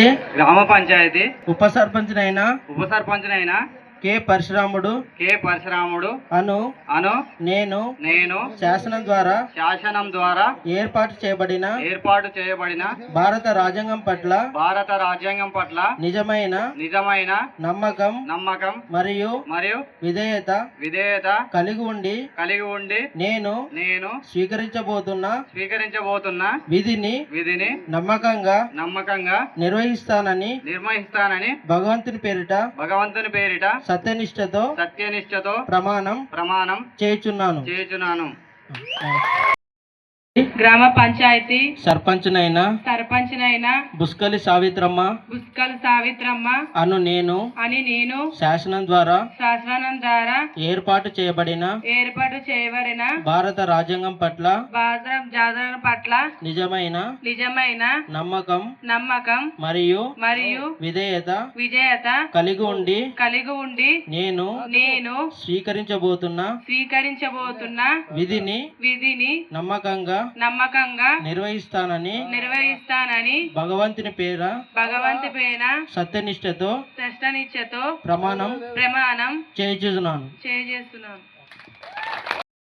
గ్రామ పంచాయతీ. ఉప సర్పంచ్నైన? ఉప సర్పంచ్నైన? కె పరశురాముడు కె పరశురాముడు అను అను నేను నేను శాసనం ద్వారా శాసనం ద్వారా ఏర్పాటు చేయబడిన ఏర్పాటు చేయబడిన భారత రాజ్యాంగం పట్ల భారత రాజ్యాంగం పట్ల నిజమైన నిజమైన నమ్మకం నమ్మకం మరియు మరియు విధేయత విధేయత కలిగి ఉండి కలిగి ఉండి నేను నేను స్వీకరించబోతున్న స్వీకరించబోతున్న విధిని విధిని నమ్మకంగా నమ్మకంగా నిర్వహిస్తానని నిర్వహిస్తానని భగవంతుని పేరిట భగవంతుని పేరిట సత్యనిష్టతో సత్యనిష్టతో ప్రమాణం ప్రమాణం చేయుచున్నాను. చేయుచున్నాను. గ్రామ పంచాయతీ సర్పంచ్నైన సర్పంచ్నైన బుస్కలి సావిత్రమ్మ బుస్కల్ సావిత్రమ్మ అను నేను అని నేను శాసనం ద్వారా శాసనం ద్వారా ఏర్పాటు చేయబడిన ఏర్పాటు చేయబడిన భారత రాజ్యాంగం పట్ల భారత జాతర పట్ల నిజమైన నిజమైన నమ్మకం నమ్మకం మరియు మరియు విధేయత విజేత కలిగి ఉండి కలిగి ఉండి నేను నేను స్వీకరించబోతున్న స్వీకరించబోతున్న విధిని విధిని నమ్మకంగా నమ్మకంగా నిర్వహిస్తానని నిర్వహిస్తానని భగవంతుని పేర భగవంతు పైన సత్యనిష్టతో శ్రేష్టనిచ్చతో ప్రమాణం ప్రమాణం చేయుచున్నాను. చేస్తున్నాను